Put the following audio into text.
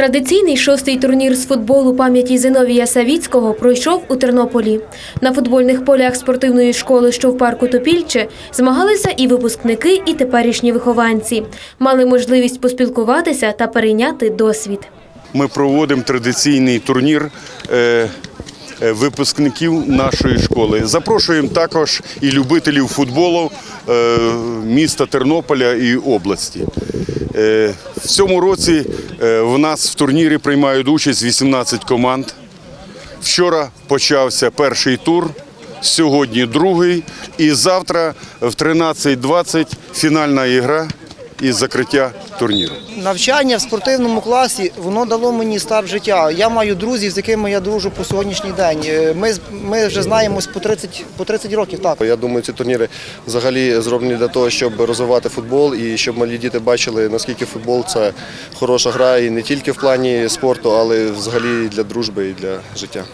Традиційний шостий турнір з футболу пам'яті Зиновія Савіцького пройшов у Тернополі. На футбольних полях спортивної школи, що в парку Топільче, змагалися і випускники, і теперішні вихованці. Мали можливість поспілкуватися та перейняти досвід. Ми проводимо традиційний турнір е, е, випускників нашої школи. Запрошуємо також і любителів футболу міста Тернополя і області. Е, В цьому році е, в нас в турнірі приймають участь 18 команд. Вчора почався перший тур, сьогодні другий, і завтра в 13.20 фінальна ігра із закриття турніру. Навчання в спортивному класі воно дало мені старт життя. Я маю друзів, з якими я дружу по сьогоднішній день. Е, Ми, ми вже знаємось по 30, по 30 років. Так. Я думаю, ці турніри взагалі зроблені для того, щоб розвивати футбол і щоб малі діти бачили, наскільки футбол це хороша гра і не тільки в плані спорту, але взагалі для дружби і для життя.